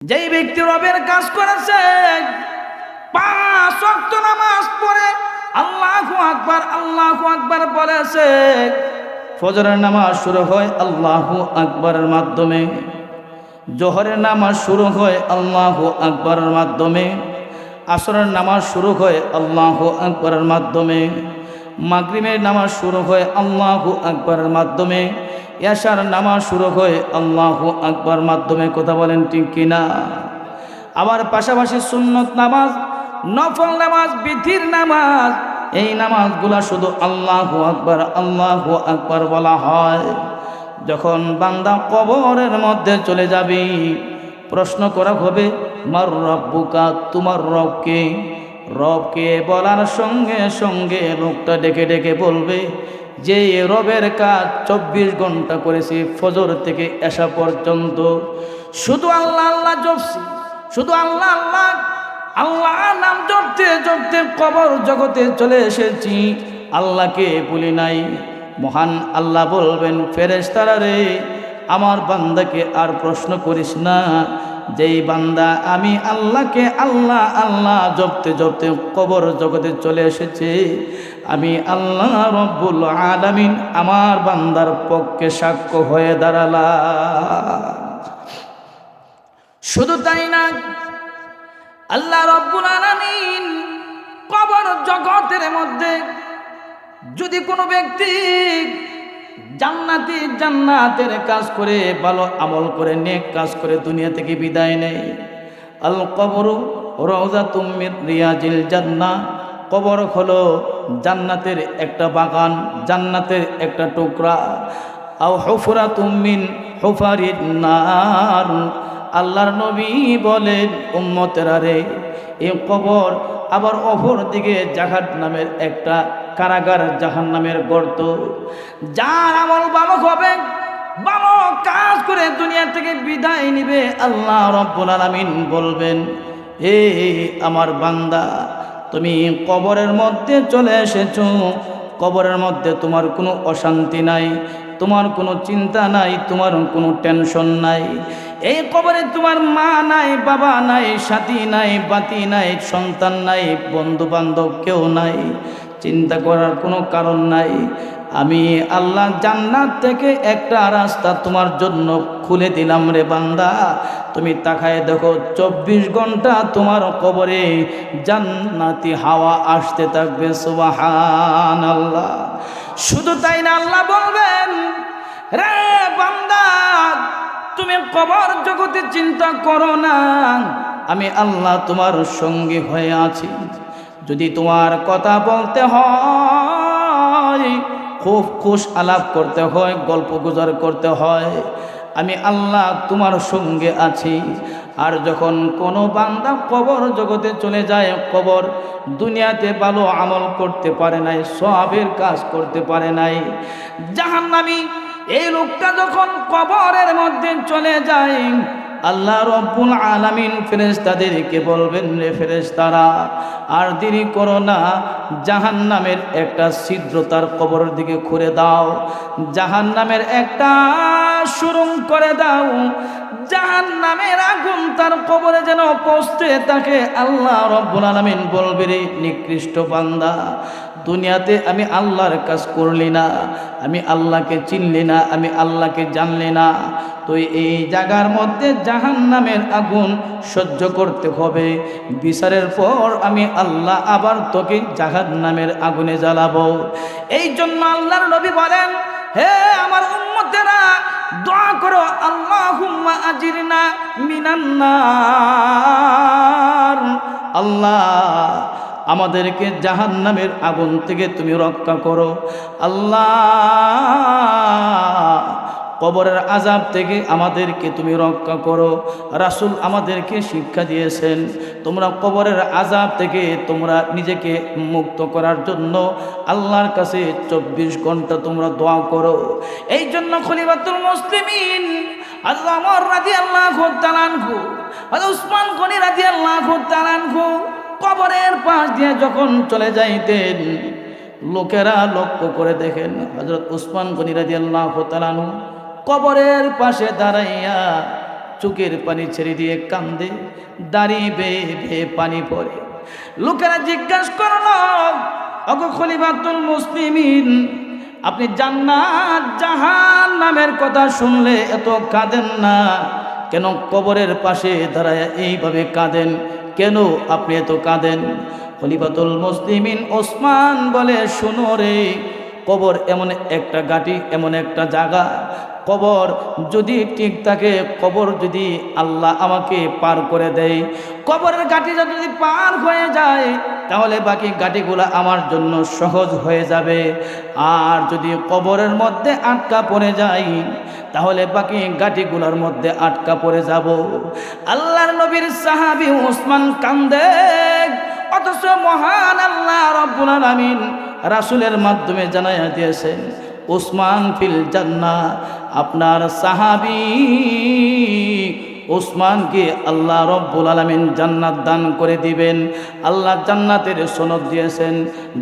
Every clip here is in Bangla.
যেই ব্যক্তি রবের কাজ করেছে, পাঁচ নামাজ পড়ে আল্লাহু আকবার আল্লাহু আকবার বলেছে, ফজরের নামাজ শুরু হয় আল্লাহু আকবারের মাধ্যমে। জোহরের নামাজ শুরু হয় আল্লাহু আকবরের মাধ্যমে। আসরের নামাজ শুরু হয় আল্লাহু আকবরের মাধ্যমে। মাগরিবের নামাজ শুরু হয় আল্লাহু আকবরের মাধ্যমে। ইয়াশার নামাজ শুরু হয় আল্লাহু আকবর মাধ্যমে। কথা বলেন ঠিক কিনা? আবার পাশাপাশি সুন্নত নামাজ, নফল নামাজ, বিধির নামাজ, এই নামাজগুলা শুধু আল্লাহু আকবর আল্লাহু আকবর বলা হয়। যখন বান্দা কবরের মধ্যে চলে যাবি, প্রশ্ন করা হবে, মার রব্বুকা, তোমার রবকে? রবকে বলার সঙ্গে সঙ্গে লোকটা ডেকে ডেকে বলবে, যে রবের কাজ চব্বিশ ঘণ্টা করেছি, ফজর থেকে এসা পর্যন্ত। শুধু আল্লাহ আল্লাহ জপছি, শুধু আল্লাহ আল্লাহ আল্লাহ নাম জপতে জপতে কবর জগতে চলে এসেছি। আল্লাহকে বলি নাই। মহান আল্লাহ বলবেন, ফেরেশতারা রে, আমার বান্দাকে আর প্রশ্ন করিস না। যেই বান্দা, আমি আল্লাহকে আল্লাহ আল্লাহ জপতে জপতে কবর জগতে চলে এসেছে। আমি আল্লাহ রব্বুল আলামিন আমার বান্দার পক্ষে সাক্ষ্য হয়ে দাঁড়ালা শুধু তাই না, আল্লাহ রব্বুল আলামিন কবর জগতের মধ্যে যদি কোনো ব্যক্তি জান্নাতি জান্নাতের কাজ করে, ভালো আমল করে, নেক কাজ করে দুনিয়া থেকে বিদায় নেয়। আল কবর রওজা তুমির রিয়াজিল জান্না। কবর হলো জান্নাতের একটা বাগান, জান্নাতের একটা টুকরা। আও হুফরা তুমিন হুফারির নার। আল্লাহর নবী বলেন, উম্মতেরা রে, এই কবর আবার অপর দিকে জাহাজ নামের একটা কারাগার জাহান নামের গর্ত। যার আমল ভালো হবে ভালো কাজ করে দুনিয়া থেকে বিদায় নিবে আল্লাহ রব্বুল আলামিন বলবেন, এ আমার বান্দা, তুমি কবরের মধ্যে চলে এসেছ। কবরের মধ্যে তোমার কোনো অশান্তি নাই, তোমার কোনো চিন্তা নাই, তোমার কোনো টেনশন নাই। এই কবরে তোমার মা নাই, বাবা নাই, সাথী নাই, বাতি নাই, সন্তান নাই বন্ধু বান্ধব কেউ নাই, চিন্তা করার কোনো কারণ নাই। আমি আল্লাহ জান্নাত থেকে একটা রাস্তা তোমার জন্য খুলে দিলাম রে বান্দা। তুমি তাকায় দেখো, চব্বিশ ঘণ্টা তোমার কবরে জান্নাতি হাওয়া আসতে থাকবে সুবাহান আল্লাহ শুধু তাই না, আল্লাহ বলবেন, রে বান্দা তুমি কবর জগতে চিন্তা করো না। আমি আল্লাহ তোমার সঙ্গী হয়ে আছি। যদি তোমার কথা বলতে হয়, খুব খুশ আলাপ করতে হয়, গল্প গুজর করতে হয়, আমি আল্লাহ তোমার সঙ্গে আছি। আর যখন কোনো বান্দা কবর জগতে চলে যায়, কবর দুনিয়াতে ভালো আমল করতে পারে নাই, সবের কাজ করতে পারে নাই, জাহান্নামি এই লোকটা যখন কবরের মধ্যে চলে যায়, আল্লাহ রব্বুল আলামিন ফেরেশতাদেরকে বলবেন, রে ফেরেশতারা, আর দেরি করো না জাহান নামের একটা ছিদ্র তার কবরের দিকে খুঁড়ে দাও। জাহান নামের একটা সুরং করে দাও। জাহান নামের আগুন তার কবরে যেন পৌঁছতে তাকে আল্লাহ রব্বুল আলামিন বলবে, রে নিকৃষ্ট বান্দা, দুনিয়াতে আমি আল্লাহর কাজ করলি না, আমি আল্লাহকে চিনলি না, আমি আল্লাহকে জানলি না। তো এই জায়গার মধ্যে জাহান নামের আগুন সহ্য করতে হবে। বিচারের পর আমি আল্লাহ আবার তোকে জাহান নামের আগুনে জ্বালাবো। এই জন্য আল্লাহর নবী বলেন, হে আমার উম্মতেরা দোয়া করো আল্লাহ আল্লাহুম্মা আজিরনা মিনান্নার আল্লাহ, আমাদেরকে জাহান নামের আগুন থেকে তুমি রক্ষা করো। আল্লাহ কবরের আজাব থেকে আমাদেরকে তুমি রক্ষা করো। রাসুল আমাদেরকে শিক্ষা দিয়েছেন, তোমরা কবরের আজাব থেকে তোমরা নিজেকে মুক্ত করার জন্য আল্লাহর কাছে চব্বিশ ঘণ্টা তোমরা দোয়া করো। এই জন্য খলিফাতুল মুসলিমিন উসমান কবরের পাশ দিয়ে যখন চলে যাইতেন, লোকেরা লক্ষ্য করে দেখেন হজরত উসমান গনি রাজি আল্লাহ তালানহু কবরের পাশে দাঁড়াইয়া চোখের পানি ছেড়ে দিয়ে কান্দে, দাঁড়িয়ে বেয়ে বেয়ে পানি পড়ে। লোকেরা জিজ্ঞাসা করল, অগ খলিফাতুল মুসলিমিন, আপনি জান্নাত জাহান নামের কথা শুনলে এত কাঁদেন না? কেন কবরের পাশে দাঁড়ায় এইভাবে কাঁদেন? কেন আপনি এত কাঁদেন? খলিফাতুল মুসলিমিন ওসমান বলে, শুনো রে, কবর এমন একটা গাটি এমন একটা জায়গা কবর যদি ঠিক থাকে, কবর যদি আল্লাহ আমাকে পার করে দেয়। কবরের গাটি যদি পার হয়ে যায়, তাহলে বাকি গাটিগুলো আমার জন্য সহজ হয়ে যাবে। আর যদি কবরের মধ্যে আটকা পড়ে যাই, তাহলে বাকি গাটিগুলোর মধ্যে আটকা পড়ে যাব। আল্লাহর নবীর সাহাবি ওসমান কান্দে, অথচ মহান আল্লাহ রব্বুল আলামিন রাসুলের মাধ্যমে জানাইয়া দিয়েছেন ওসমান ফিল জান্না আপনার সাহাবি ওসমানকে আল্লাহ রব্বুল আলমিন জান্নাত দান করে দিবেন। আল্লাহ জান্নাতের সনদ দিয়েছেন।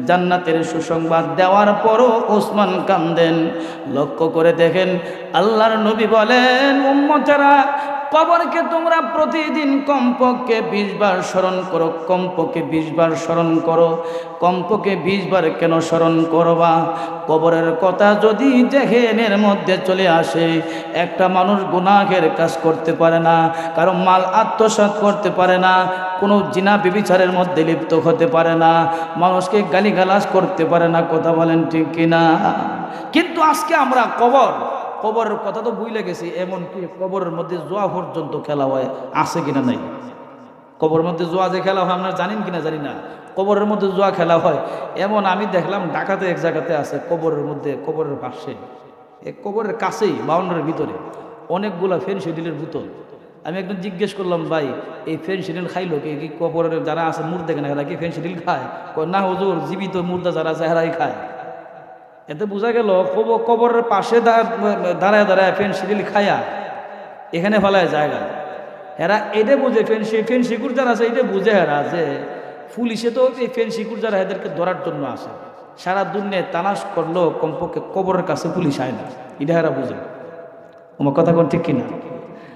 জান্নাতের সুসংবাদ দেওয়ার পরও ওসমান কান্দেন। লক্ষ্য করে দেখেন, আল্লাহর নবী বলেন, উম্মতেরা কবরকে তোমরা প্রতিদিন কমপক্ষে বিশ বার স্মরণ করো, কমপক্ষে বিশ বার স্মরণ করো, কমপক্ষে বিশ বার কেন স্মরণ করবা? কবরের কথা যদি জেহেনের মধ্যে চলে আসে, একটা মানুষ গুনাহের কাজ করতে পারে না, কারও মাল আত্মসাৎ করতে পারে না, কোনো জিনা বিবিচারের মধ্যে লিপ্ত হতে পারে না, মানুষকে গালিগালাজ করতে পারে না, কথা বলেন ঠিক কিনা? কিন্তু আজকে আমরা কবর কবরের কথা তো বুঝলে গেছি, এমনকি কবরের মধ্যে জোয়া পর্যন্ত খেলা হয়, আছে কিনা নাই? কবরের মধ্যে জোয়া যে খেলা হয়, আপনারা জানেন কিনা জানি না। কবরের মধ্যে জোয়া খেলা হয়, এমন আমি দেখলাম ঢাকাতে এক জায়গাতে আছে কবরের মধ্যে, কবরের পাশে এক কবরের কাছেই, বাউন্ডারির ভিতরে, অনেকগুলা ফেনসিডিলের বোতল। আমি একদম জিজ্ঞেস করলাম, ভাই, এই ফেনসিডিল খাইলো কি? কি কবরের যারা আছে মুর্দা কেনা, এরা কি ফেনসিডিল খায়? না হুজুর, জীবিত মুর্দা যারা আছে, এরাই খায়। এতে বোঝা গেল কব- কবরের পাশে দাঁড়ায় দাঁড়ায় শিডিল খায়া, এখানে ফেলায় জায়গা। এরা এটা বুঝে ফেন ফেন শিকুর যারা আছে এটা বুঝে এরা যে পুলিশে তো এই শিকুর যারা এদেরকে ধরার জন্য আসে। সারা দুনিয়ায় তালাশ করল কমপক্ষে কবরের কাছে পুলিশ আয় না। এটা এরা বুঝে। আমার কথা কোন ঠিক কিনা?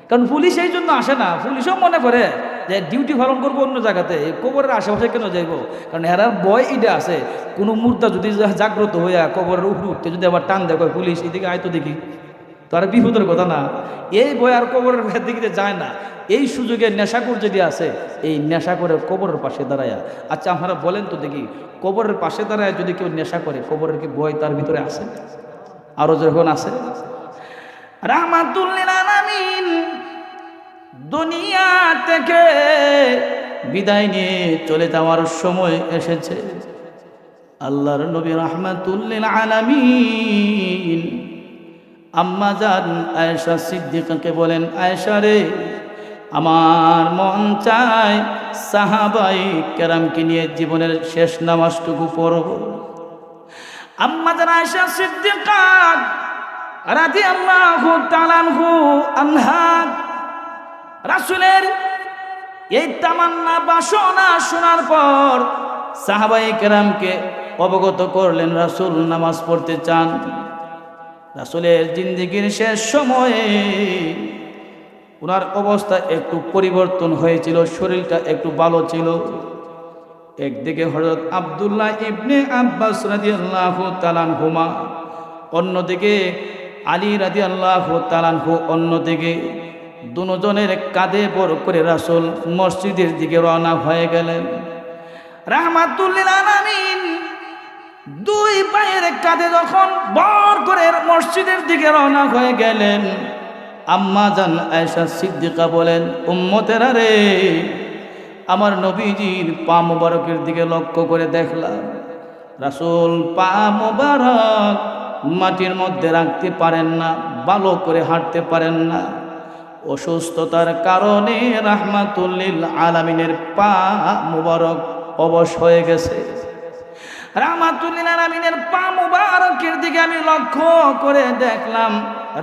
কারণ পুলিশ এই জন্য আসে না। পুলিশও মনে করে যে ডিউটি পালন করব অন্য জায়গাতে কবরের আশেপাশে কেন যাইব? কারণ এরার বয় ইডে আছে কোনো মুহূর্তে যদি জাগ্রত হইয়া কবরের উপরে উঠতে যদি আবার টান কয়, পুলিশ এদিকে আয়তো দেখি। তো আর বিপদের কথা না এই বই আর কবরের দিকে যায় না। এই সুযোগে নেশাকুর যদি আছে এই নেশা করে কবরের পাশে দাঁড়ায় আচ্ছা আপনারা বলেন তো দেখি কবরের পাশে দাঁড়ায় যদি কেউ নেশা করে কবরের কি বয় তার ভিতরে আছে? আরও যখন আছে? রাহমাতুল্লিল আলামিন দুনিয়া থেকে বিদায় নিয়ে চলে যাওয়ার সময় এসেছে। আল্লাহর নবী রাহমাতুল্লিল আলামিন। আম্মা যান আয়েশা সিদ্দিকাকে বলেন, আয়েশা রে, আমার মন চায় সাহাবাই কেরামকে নিয়ে জীবনের শেষ নামাজটুকু পড়ব আম্মা যান আয়েশা সিদ্দিকা রাজি আল্লাহ আনহা রাসুলের এই তামান্না বাসনা শোনার পর সাহাবাই কেরামকে অবগত করলেন, রাসুল নামাজ পড়তে চান। রাসুলের জিন্দিগির শেষ সময়ে ওনার অবস্থা একটু পরিবর্তন হয়েছিল, শরীরটা একটু ভালো ছিল। একদিকে হজরত আবদুল্লাহ ইবনে আব্বাস রাজি আল্লাহ তালানহুমা অন্যদিকে আলী রাজি আল্লাহ তালানহু অন্যদিকে দুজনের কাঁধে বর করে রাসুল মসজিদের দিকে রওনা হয়ে গেলেন। রাহমাতুল্লিল আলামিন দুই পায়ের কাঁধে যখন বর করে মসজিদের দিকে রওনা হয়ে গেলেন, আম্মা জান আয়েশা সিদ্দিকা বলেন, উম্মতেরা রে, আমার নবীজির পা মোবারকের দিকে লক্ষ্য করে দেখলাম। রাসুল পা মোবারক মাটির মধ্যে রাখতে পারেন না, ভালো করে হাঁটতে পারেন না। অসুস্থতার কারণে রাহমাতুল্লিল আলামিনের পা মুবারক অবশ হয়ে গেছে। রাহমাতুল্লিল আলামিনের পা মুবারকের দিকে আমি লক্ষ্য করে দেখলাম,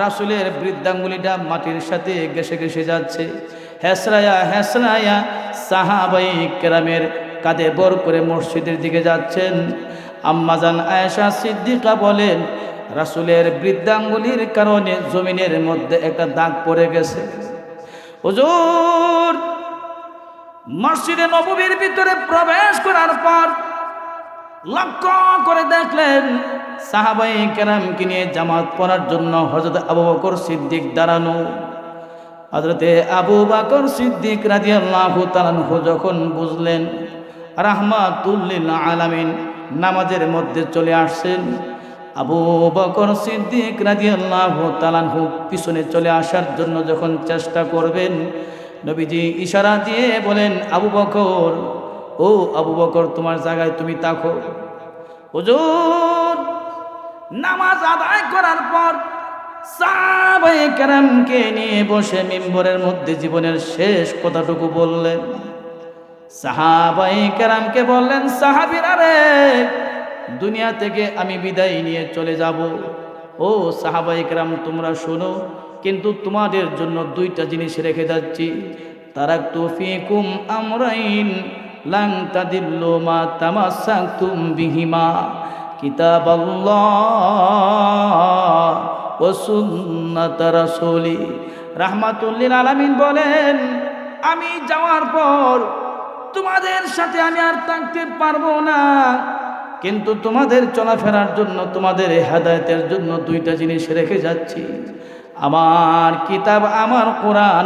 রাসুলের বৃদ্ধাঙ্গুলিটা মাটির সাথে গেসে গেসে যাচ্ছে। হেসরায়া হেসরায়া সাহাবাই কেরামের কাঁধে বর করে মসজিদের দিকে যাচ্ছেন। আম্মাজান আয়েশা সিদ্দিকা বলেন রাসুলের বৃদ্ধাঙ্গুলির কারণে জমিনের মধ্যে একটা দাগ পড়ে গেছে। হুজুর, মসজিদে নববীর ভিতরে প্রবেশ করার পর লক্ষ্য করে দেখলেন সাহাবাই কেরামকে নিয়ে জামাত পড়ার জন্য হজরত আবু বকর সিদ্দিক দাঁড়ানো। হজরতে আবু বাকর সিদ্দিক রাজি তালানহু যখন বুঝলেন রাহমাতুল্লিল আলামিন নামাজের মধ্যে চলে আসছেন আবু বকর সিদ্দিক রাজি আল্লাহ তালানহু পিছনে চলে আসার জন্য যখন চেষ্টা করবেন, নবীজি ইশারা দিয়ে বলেন, আবু বকর, ও আবু বকর, তোমার জায়গায় তুমি তাকো হুজুর, নামাজ আদায় করার পর সাহাবায়ে কেরামকে নিয়ে বসে মিম্বরের মধ্যে জীবনের শেষ কথাটুকু বললেন। সাহাবাই কেরামকে বললেন, সাহাবিরা রে দুনিয়া থেকে আমি বিদায় নিয়ে চলে যাব। ও সাহাবাই কেরাম তোমরা শোনো, কিন্তু তোমাদের জন্য দুইটা জিনিস রেখে যাচ্ছি। তারাক তুফিকুম আমরাইন লাং তাদিল্লু মা তামাসাকতুম বিহিমা। কিতাব ও সুন্নাত রাসূলি। রাহমাতুল্লিল আলামিন বলেন, আমি যাওয়ার পর তোমাদের সাথে আমি আর থাকতে পারব না। কিন্তু তোমাদের চলাফেরার জন্য, তোমাদের হেদায়তের জন্য দুইটা জিনিস রেখে যাচ্ছি। আমার কিতাব, আমার কোরআন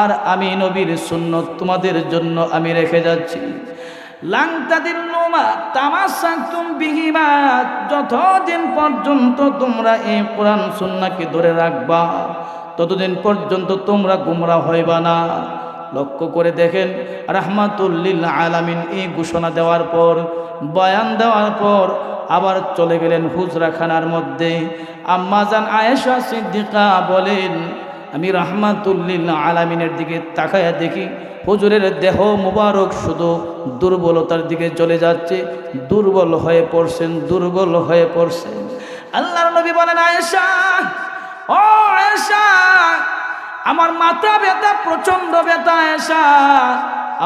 আর আমি নবীর সুন্নত তোমাদের জন্য আমি রেখে যাচ্ছি। নোমা যতদিন পর্যন্ত তোমরা এই কোরআন, সুন্নাকে ধরে রাখবা, ততদিন পর্যন্ত তোমরা গুমরা হইবা না। লক্ষ্য করে দেখেন রাহমাতুল্লিল আলামিন এই ঘোষণা দেওয়ার পর বয়ান দেওয়ার পর আবার চলে গেলেন হুজরাখানার মধ্যে। আম্মাজান আয়েশা সিদ্দিকা বলেন, আমি রাহমাতুল্লিল আলামিনের দিকে তাকায়া দেখি, হুজুরের দেহ মুবারক শুধু দুর্বলতার দিকে চলে যাচ্ছে, দুর্বল হয়ে পড়ছেন, দুর্বল হয়ে পড়ছেন। আল্লাহ নবী বলেন, আয়েশা, ও আয়েশা, আমার মাথা ব্যথা প্রচণ্ড ব্যথা আয়েশা।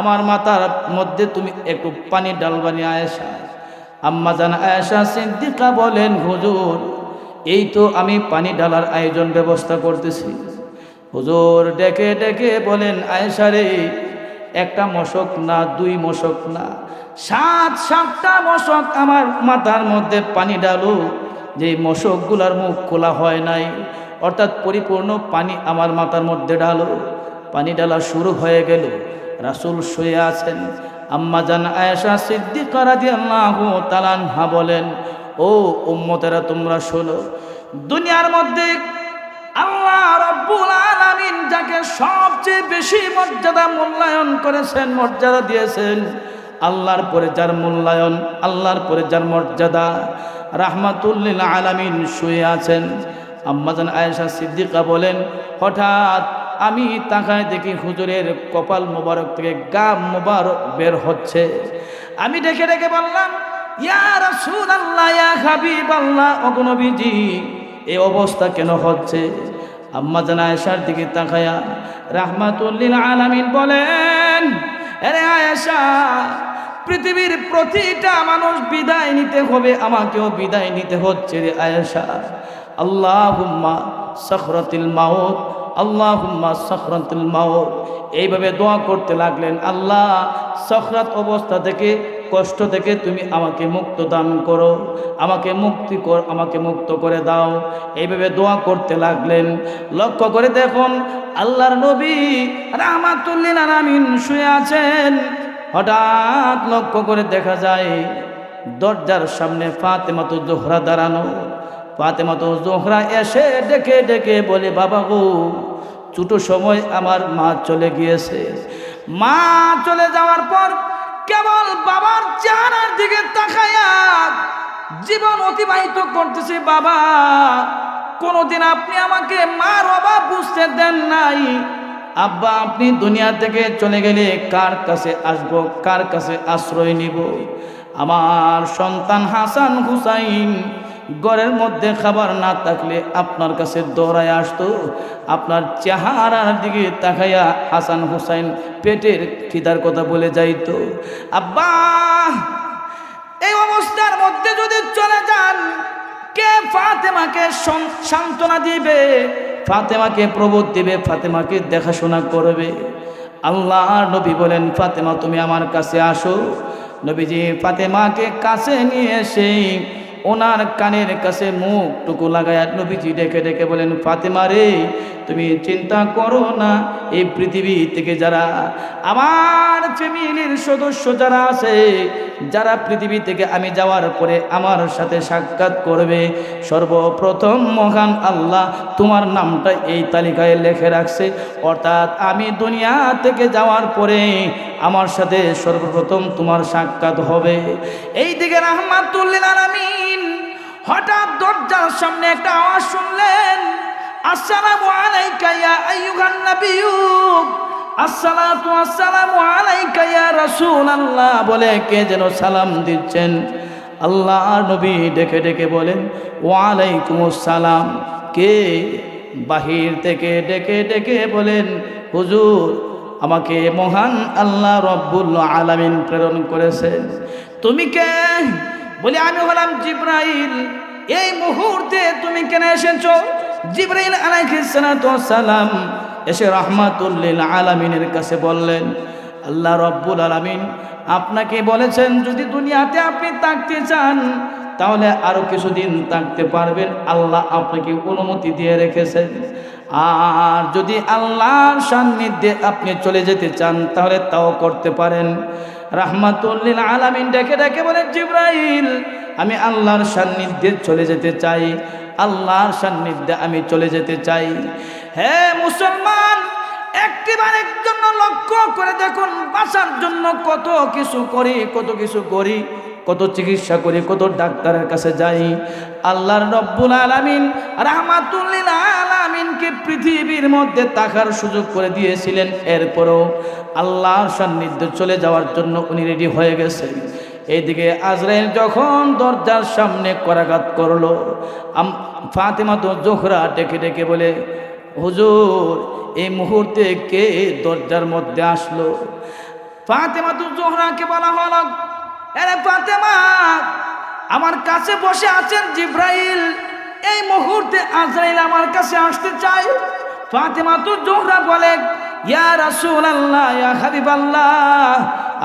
আমার মাথার মধ্যে তুমি একটু পানি ডালবানি আয়েশা। আম্মা জান আয়েশা সিদ্দিকা বলেন, হুজুর, এই তো আমি পানি ডালার আয়োজন ব্যবস্থা করতেছি। হুজুর ডেকে ডেকে বলেন, আয়েশা রে, একটা মশক না, দুই মশক না। সাত, সাতটা মশক আমার মাথার মধ্যে পানি ডালো। যে মশকগুলার মুখ খোলা হয় নাই, অর্থাৎ পরিপূর্ণ পানি আমার মাথার মধ্যে ডালো। পানি ডালা শুরু হয়ে গেল। রাসুল শুয়ে আছেন। আম্মা জান আয়েশা সিদ্দিকা রাদিয়াল্লাহু তাআলা বলেন, ও উম্মতেরা, তোমরা শোনো, দুনিয়ার মধ্যে আল্লাহ রব্বুল আলামিন যাকে সবচেয়ে বেশি মর্যাদা মূল্যায়ন করেছেন, মর্যাদা দিয়েছেন, আল্লাহর পরে যার মূল্যায়ন, আল্লাহর পরে যার মর্যাদা, রাহমাতুল্লিল আলামিন শুয়ে আছেন। আম্মাজান আয়েশা সিদ্দিকা বলেন, হঠাৎ আমি তাকায় দেখি হুজুরের কপাল মোবারক থেকে গাম মোবারক বের হচ্ছে। আমি ডেকে ডেকে বললাম, ইয়া রাসূলুল্লাহ, ইয়া হাবিবাল্লাহ অগনবীজি এই অবস্থা কেন হচ্ছে? আম্মা জানা আয়েশার দিকে তাকায়া রাহমাতুল্লিল আলামিন বলেন, আরে আয়েশা, পৃথিবীর প্রতিটা মানুষ বিদায় নিতে হবে, আমাকেও বিদায় নিতে হচ্ছে রে আয়েশা। আল্লাহুম্মা সখরতিল মাউত আল্লাহুম্মা সখরতুল মাউত। এইভাবে দোয়া করতে লাগলেন, আল্লাহ, সখরাত অবস্থা থেকে, কষ্ট থেকে তুমি আমাকে মুক্ত দান করো, আমাকে মুক্তি কর, আমাকে মুক্ত করে দাও। এইভাবে দোয়া করতে লাগলেন। লক্ষ্য করে দেখুন, আল্লাহর নবী রাহমাতুল্লিল আলামিন শুয়ে আছেন। হঠাৎ লক্ষ্য করে দেখা যায়, দরজার সামনে ফাতেমাতো জোহরা দাঁড়ানো। ফাতেমাতো জোহরা এসে ডেকে ডেকে বলে, বাবা গো, ছোটো সময় আমার মা চলে গিয়েছে। মা চলে যাওয়ার পর কেবল বাবার চেহারার দিকে তাকায়া জীবন অতিবাহিত করতেছে। বাবা, কোনোদিন আপনি আমাকে মার অভাব বুঝতে দেন নাই। আব্বা, আপনি দুনিয়া থেকে চলে গেলে কার কাছে আসব, কার কাছে আশ্রয় নিব? আমার সন্তান হাসান হুসাইন ঘরের মধ্যে খাবার না থাকলে আপনার কাছে দৌড়ায় আসতো। আপনার চেহারার দিকে তাকাইয়া হাসান হুসাইন পেটের খিদার কথা বলে যাইতো। আব্বা, এই অবস্থার মধ্যে যদি চলে যান, কে ফাতেমাকে সান্ত্বনা দিবে? ফাতেমাকে প্রবোধ দিবে, ফাতেমাকে দেখাশোনা করবে। আল্লাহ নবী বলেন, ফাতেমা, তুমি আমার কাছে আসো। নবীজি, ফাতেমাকে কাছে নিয়ে এসে ওনার কানের কাছে মুখটুকু লাগায় নবীজি ডেকে ডেকে বলেন ফাতেমা রে তুমি চিন্তা করো না। এই পৃথিবী থেকে যারা আমার ফ্যামিলির সদস্য যারা আছে, যারা পৃথিবী থেকে আমি যাওয়ার পরে আমার সাথে সাক্ষাৎ করবে, সর্বপ্রথম মহান আল্লাহ তোমার নামটা এই তালিকায় লেখে রাখছে। অর্থাৎ আমি দুনিয়া থেকে যাওয়ার পরে আমার সাথে সর্বপ্রথম তোমার সাক্ষাৎ হবে। এই দিকে রাহমাতুল্লিল আলামিন হঠাৎ দরজার সামনে একটা আওয়াজ শুনলেন। আসসালামু আলাইকা ইয়া আইয়ুহান নাবিয়্যু। আসসালাতু আসসালামু আলাইকা ইয়া রাসূলুল্লাহ। বলে কে যেন সালাম দিচ্ছেন? আল্লাহ নবী ডেকে ডেকে বলেন, ওয়ালাইকুমুস সালাম। কে? বাহির থেকে ডেকে ডেকে বলেন, হুজুর, আমাকে মহান আল্লাহ রব্বুল আলামিন প্রেরণ করেছেন। তুমি কে? বলি, আমি হলাম জিব্রাইল। এই মুহূর্তে তুমি কেন এসেছ? জিব্রাইল সালাম এসে রহমাতুল্লিল আলামিনের কাছে বললেন, আল্লাহ রব্বুল আলামিন আপনাকে বলেছেন, যদি দুনিয়াতে আপনি থাকতে চান, তাহলে আরও কিছুদিন থাকতে পারবেন। আল্লাহ আপনাকে অনুমতি দিয়ে রেখেছেন। আর যদি আল্লাহর সান্নিধ্যে আপনি চলে যেতে চান, তাহলে তাও করতে পারেন। রাহমাতুল্লিল আলামিন ডেকে ডেকে বলেন, জিব্রাইল, আমি আল্লাহর সান্নিধ্যে চলে যেতে চাই। আল্লাহর সান্নিধ্যে আমি চলে যেতে চাই। হে মুসলমান একটিবারের জন্য লক্ষ্য করে দেখুন, বাঁচার জন্য কত কিছু করি, কত কিছু করি, কত চিকিৎসা করি, কত ডাক্তারের কাছে যাই। আল্লাহর রব্বুল আলামিন রাহমাতুল্লিল আলামিনকে পৃথিবীর মধ্যে তাকার সুযোগ করে দিয়েছিলেন। এরপরও আল্লাহর সান্নিধ্যে চলে যাওয়ার জন্য উনি রেডি হয়ে গেছেন। এইদিকে আজরাইল যখন দরজার সামনে করাঘাত করল ফাতেমা তো জোহরা ডেকে ডেকে বলে, হুজুর, এই মুহূর্তে কে দরজার মধ্যে আসলো? ফাতেমা তো জোহরাকে বলা হল ফাতেমা, আমার কাছে বসে আছেন জিব্রাইল, এই মুহূর্তে আজরাইল আমার কাছে আসতে চাই। ফাতেমা তো জোহরা বলে, ইয়া রাসূল আল্লাহ ইয়া হাবিব আল্লাহ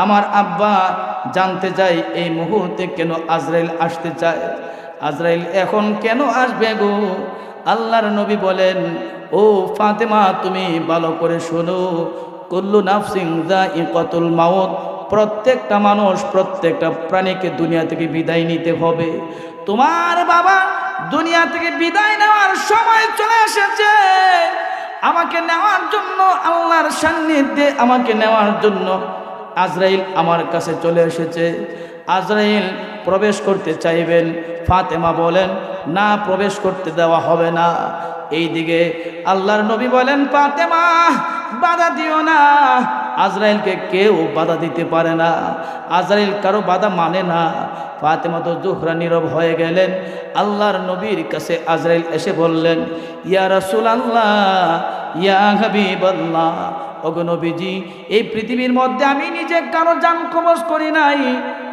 আমার আব্বা জানতে চাই, এই মুহূর্তে কেন আজরাইল আসতে চায়? আজরাইল এখন কেন আসবে গো? আল্লাহর নবী বলেন, ও ফাতেমা, তুমি ভালো করে শোনো। কল্লু নাফসিং দা ইকতুল মাওত প্রত্যেকটা মানুষ প্রত্যেকটা প্রাণীকে দুনিয়া থেকে বিদায় নিতে হবে। তোমার বাবা দুনিয়া থেকে বিদায় নেওয়ার সময় চলে এসেছে। আমাকে নেওয়ার জন্য আল্লাহর সান্নিধ্যে আমাকে নেওয়ার জন্য আজরাইল আমার কাছে চলে এসেছে। আজরাইল প্রবেশ করতে চাইবেন। ফাতেমা বলেন, না, প্রবেশ করতে দেওয়া হবে না। এই দিকে আল্লাহর নবী বলেন, ফাতেমা, বাধা দিও না। আজরাইলকে কেউ বাধা দিতে পারে না। আজরাইল কারও বাধা মানে না। ফাতেমা তো জোহরা নীরব হয়ে গেলেন। আল্লাহর নবীর কাছে আজরাইল এসে বললেন, ইয়া রাসূল আল্লাহ ইয়া হাবিব আল্লাহ অগনবীজি এই পৃথিবীর মধ্যে আমি নিজে কারও যান কবজ করি নাই।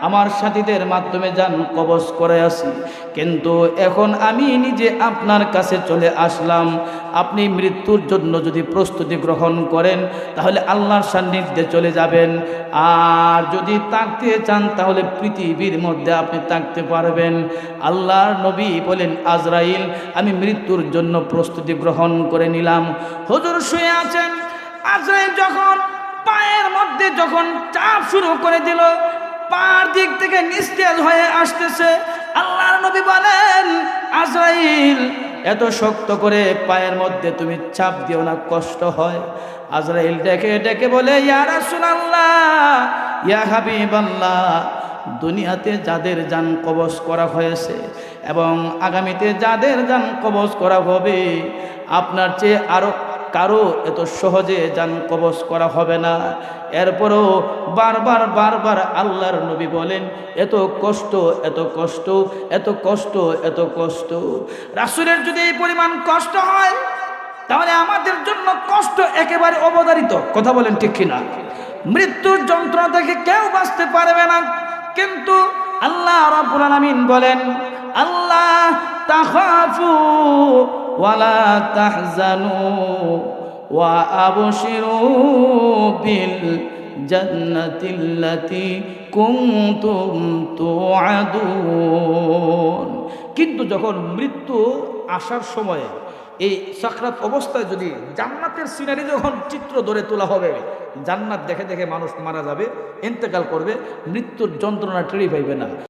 আমার সাথীদের মাধ্যমে যান কবজ করে আসি। কিন্তু এখন আমি নিজে আপনার কাছে চলে আসলাম। আপনি মৃত্যুর জন্য যদি প্রস্তুতি গ্রহণ করেন, তাহলে আল্লাহর সান্নিধ্যে চলে যাবেন। আর যদি তাকতে চান, তাহলে পৃথিবীর মধ্যে আপনি তাকতে পারবেন। আল্লাহর নবী বলেন, আজরাইল, আমি মৃত্যুর জন্য প্রস্তুতি গ্রহণ করে নিলাম। হুজুর শুয়ে আছেন। আজরাইল যখন পায়ের মধ্যে যখন চাপ শুরু করে দিল, পার দিক থেকে নিস্তেজ হয়ে আসতেছে, আল্লাহর নবী বলেন, আজরাইল, এত শক্ত করে পায়ের মধ্যে তুমি চাপ দিও না, কষ্ট হয়। আজরাইল ডেকে ডেকে বলে, ইয়া রাসূলুল্লাহ, ইয়া হাবিবাল্লাহ, দুনিয়াতে যাদের যান কবজ করা হয়েছে এবং আগামীতে যাদের যান কবজ করা হবে, আপনার চেয়ে আরও কারও এত সহজে যান কবজ করা হবে না। এরপরও বারবার বারবার আল্লাহর নবী বলেন, এত কষ্ট এত কষ্ট এত কষ্ট এত কষ্ট। রাসুলের যদি এই পরিমাণ কষ্ট হয়, তাহলে আমাদের জন্য কষ্ট একেবারে অবধারিত। কথা বলেন ঠিক কিনা? মৃত্যুর যন্ত্রণা থেকে কেউ বাঁচতে পারবে না। কিন্তু আল্লাহ রাব্বুল আলামিন বলেন, আল্লাহ তাখাফু ওয়ালা তাহজানু ওয়া আবশিরু বিল কিন্তু যখন মৃত্যু আসার সময়ে এই সাকরাত অবস্থায় যদি জান্নাতের সিনারি যখন চিত্র ধরে তোলা হবে, জান্নাত দেখে দেখে মানুষ মারা যাবে, ইন্তেকাল করবে, মৃত্যুর যন্ত্রণা টেরি পাইবে না।